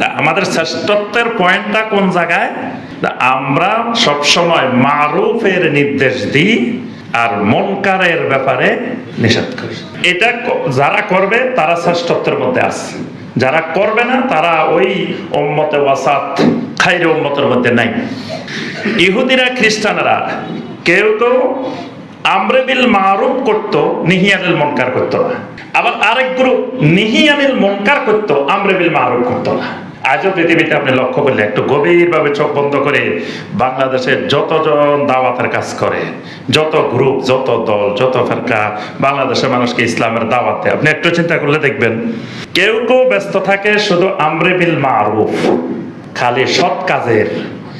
আমাদের শ্রেষ্ঠত্বের পয়েন্টটা কোন জায়গায়? আমরা সবসময় মারুফের নির্দেশ দিই আর মনকারের ব্যাপারে নিষেধ করি। এটা যারা করবে, তারা শ্রেষ্ঠত্বের মধ্যে আছে। যারা করবে না, তারা ওই ওম্মতে ওয়াসাত, খাইরে উম্মতের মধ্যে নাই। ইহুদিরা, খ্রিস্টানরা কেউ কেউ আমরেবিল মারুফ করতো নিহিয়ানিল মনকার করতো না। আবার আরেক গ্রুপ নিহিয়ানিল মনকার করতো, আমরেবিল মারুফ করতো না। আজও পৃথিবীতে আপনি লক্ষ্য করলে একটু গভীরভাবে চোখ বন্ধ করে বাংলাদেশের যতজন দাওয়াতের কাজ করে, যত গ্রুপ যত দল, যত ফেরকা, বাংলাদেশের মানুষকে ইসলামের দাওয়াতে আপনি একটু চিন্তা করলে দেখবেন, কেউ কেউ ব্যস্ত থাকে শুধু আমরেবিল মারুফ, খালি সৎ কাজের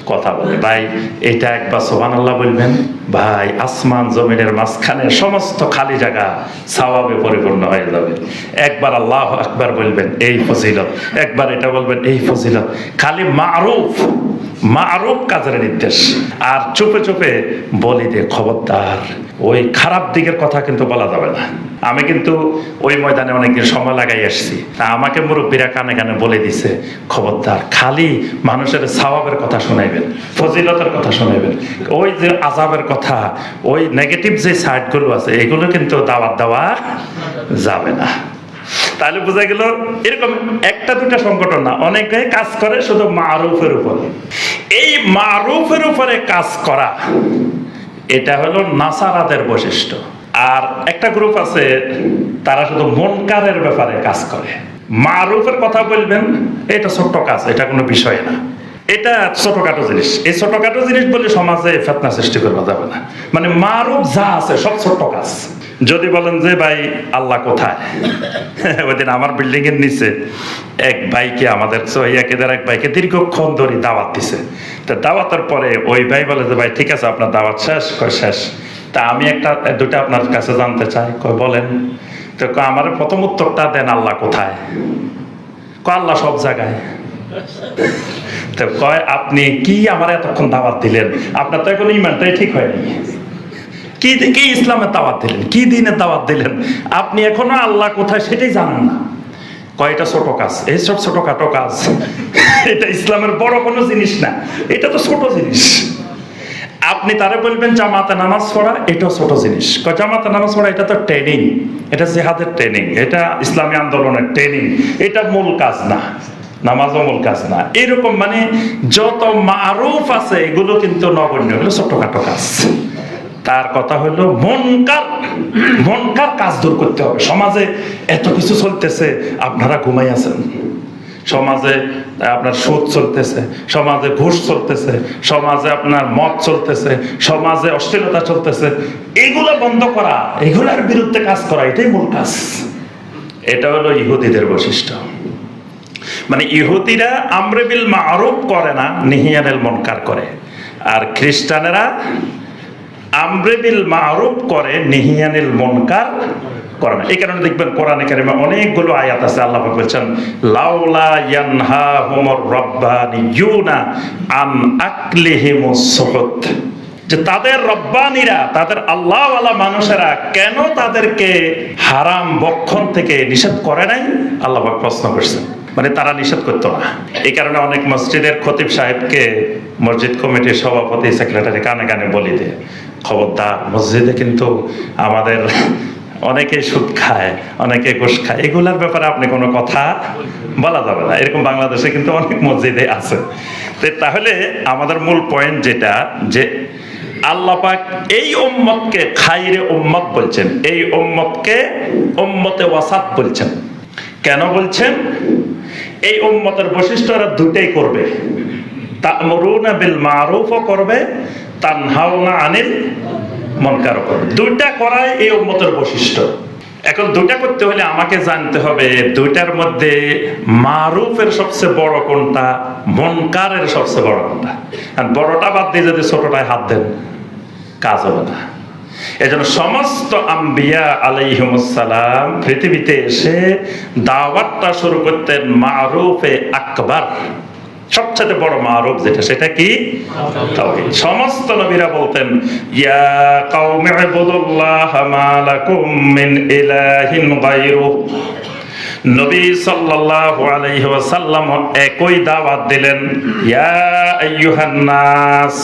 কথা বলে। ভাই, এটা একবার সোহান আল্লাহ বলবেন, ভাই, আসমান জমিনের মাঝখানে সমস্ত খালি জায়গা সাওয়াবে পরিপূর্ণ হয়ে যাবে। একবার আল্লাহ একবার বলবেন, এই ফজিলত। একবার এটা বলবেন, এই ফজিলত। খালি মারুফ মারুফ কাজের নির্দেশ। আর চুপে চুপে বলি দে, খবরদার। ওই খারাপ দিকের কথা কিন্তু বলা যাবে না। আমি কিন্তু ওই ময়দানে অনেকদিন সময় লাগাই আসছি। তা আমাকে মুরব্বীরা কানে কানে বলে দিছে, খবরদার, খালি মানুষের সাওয়াবের কথা শোনাইবেন, ফজিলতের কথা শোনাইবেন। ওই যে আজাবের কথা, ওই নেগেটিভ যে সাইডগুলো আছে, এগুলো কিন্তু দাওয়াত দেওয়া যাবে না। তাহলে বোঝা গেল, এরকম একটা দুটা সংগঠন না, অনেকে কাজ করে শুধু মারুফের উপরে। এই মারুফের উপরে কাজ করা, এটা হলো নাসারাদের বৈশিষ্ট্য। আর একটা গ্রুপ আছে, তারা শুধু মনকারের ব্যাপারে কাজ করে। মারুফের কথা বলবেন, এটা ছোট্ট কাজ, এটা কোনো বিষয় না। এটা ছোটখাটো জিনিস। এই ছোটখাটো জিনিস বলে সমাজে ফেতনা সৃষ্টি করা যাবে না। মানে মারুফ যা আছে, সব ছোট্ট কাজ। যদি বলেন যে, ভাই, আল্লাহ কোথায়? ওই দিন আমার বিল্ডিং এর নিচে এক ভাইকে, আমাদের সহিয়াকেদের এক ভাইকে দীর্ঘক্ষণ ধরে দাওয়াত দিছে। তা দাওয়াতের পরে ওই ভাই বলে যে, ভাই, ঠিক আছে, আপনার দাওয়াত শেষ শেষ? তা আমি একটা দুটা আপনার কাছে জানতে চাই। কয়, বলেন। তো আমার প্রথম উত্তরটা দেন আল্লাহ কোথায়? কয়, আল্লাহ সব জায়গায়। তো কয়, আপনি কি আমার এতক্ষণ দাওয়াত দিলেন? আপনার তো এখন ইমানটাই ঠিক হয়নি। কি কি ইসলামের দাওয়াত দিলেন? কি দিনের দাওয়াত দিলেন? আপনি এখনও আল্লাহ কোথায় সেটাই জানেন না। কয়টা ছোট কাজ। এইসব ছোটখাটো কাজ। এটা ইসলামের বড় কোনো জিনিস না। এটা তো ছোট জিনিস। আপনি তারে বলবেন জামাতে নামাজ পড়া এটাও ছোট জিনিস। জামাতে নামাজ পড়া, এটা তো ট্রেনিং এটা জেহাদের ট্রেনিং এটা ইসলামী আন্দোলনের ট্রেনিং এটা মূল কাজ না, নামাজও মূল কাজ না। এরকম মানে যত মারুফ আছে, এগুলো কিন্তু নগণ্য, এগুলো ছোটখাটো কাজ। তার কথা হলো, মনকার মনকার কাজ দূর করতে হবে। সমাজে এত কিছু চলতেছে, আপনারা ঘুমাই আছেন সমাজে আপনার সুদ চলতেছে, সমাজে ঘুষ চলতেছে, সমাজে আপনার মদ চলতেছে, সমাজে অশ্লীলতা চলতেছে, এগুলো বন্ধ করা, এগুলোর বিরুদ্ধে কাজ করা, এটাই মূল কাজ। এটা হলো ইহুদিদের বৈশিষ্ট্য। মানে ইহুদিরা আমরেবিল মা আরোপ করে না নিহিয়ানেল মনকার করে। আর খ্রিস্টানেরা আমরেবিল মা আরোপ করে নিহিয়ানিল মনকার করে না। এই কারণে দেখবেন কোরআনে কারিমে অনেকগুলো আয়াত আছে, আল্লাহ বলছেন, লাউলা ইয়ানহা হুমর রব্বানিয়ুনা আন আকলিহিমুস সুহুত যে তাদের রব্বানিরা, তাদের আল্লাহওয়ালা মানুষেরা কেন তাদেরকে হারাম বক্ষণ থেকে নিষেধ করে নাই? আল্লাহ প্রশ্ন করছেন। মানে তারা নিষেধ করতো না। এই কারণে অনেক মসজিদের খতিব সাহেবকে মসজিদ কমিটির সভাপতি, সেক্রেটারি কানে কানে বলি দেয় খবরদার, মসজিদে কিন্তু আমাদের অনেকে সুদ খায়, অনেকে ঘুষ খায়। এগুলার ব্যাপারে আপনি কোনো কথা বলা যাবে না। এরকম বাংলাদেশে কিন্তু অনেক মসজিদে আছে। তো তাহলে আমাদের মূল পয়েন্ট যেটা, যে আল্লাহ পাক এই উম্মতকে খাইরে উম্মত বলছেন। এই উম্মতকে উম্মতে ওয়াসাত বলছেন। কেন বলছেন? এই উম্মতের বৈশিষ্ট্য এরা দুটাই করবে। তা'মুরুনা বিল মারুফও করবে, তানহাউনা আনিল মনকারও করবে। দুইটা করাই এই উম্মতের বৈশিষ্ট্য। এখন দুইটা করতে হলে আমাকে জানতে হবে, দুইটার মধ্যে মারুফের সবচেয়ে বড় কোনটা, মনকারের সবচেয়ে বড় কোনটা? আর বড়টা বাদ দিয়ে যদি ছোটটায় হাত দেন, কাজ হবে না। এজন্য সমস্ত আম্বিয়া আলাইহিমুসালাম পৃথিবীতে এসে দাওয়াতটা শুরু করতেন মারুফে আকবার। সবচেয়ে বড় মারুফ যেটা, সেটা কি? সমস্ত নবীরা বলতেন, ইয়া কওমি ইবুদুল্লাহ মা লাকুম মিন ইলাহিন গায়রু নবী সাল্লাল্লাহু আলাইহি ওয়াসাল্লাম একই দাওয়াত দিলেন, ইয়া আইয়ুহান নাস,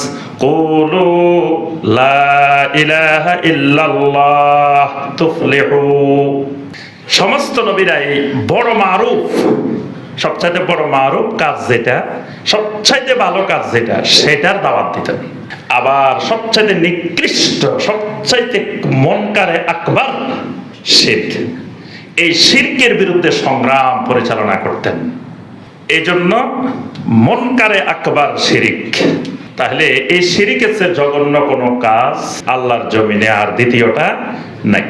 কুলু লা ইলাহা ইল্লাল্লাহ তুফলিহু। সমস্ত নবীরাই বড় মারুফ সবচাইতে বড় মারুফ কাজ যেটা, সবচাইতে ভালো কাজ যেটা, সেটার দাওয়াত দিতেন আবার সবচাইতে নিকৃষ্ট, সবচাইতে মনকারে আকবার, শিরক। এই শিরকের বিরুদ্ধে সংগ্রাম পরিচালনা করতেন। এই জন্য মনকারে আকবার শিরিক। তাহলে এই শিরিকের জঘন্য কোনো কাজ আল্লাহর জমিনে আর দ্বিতীয়টা নাই।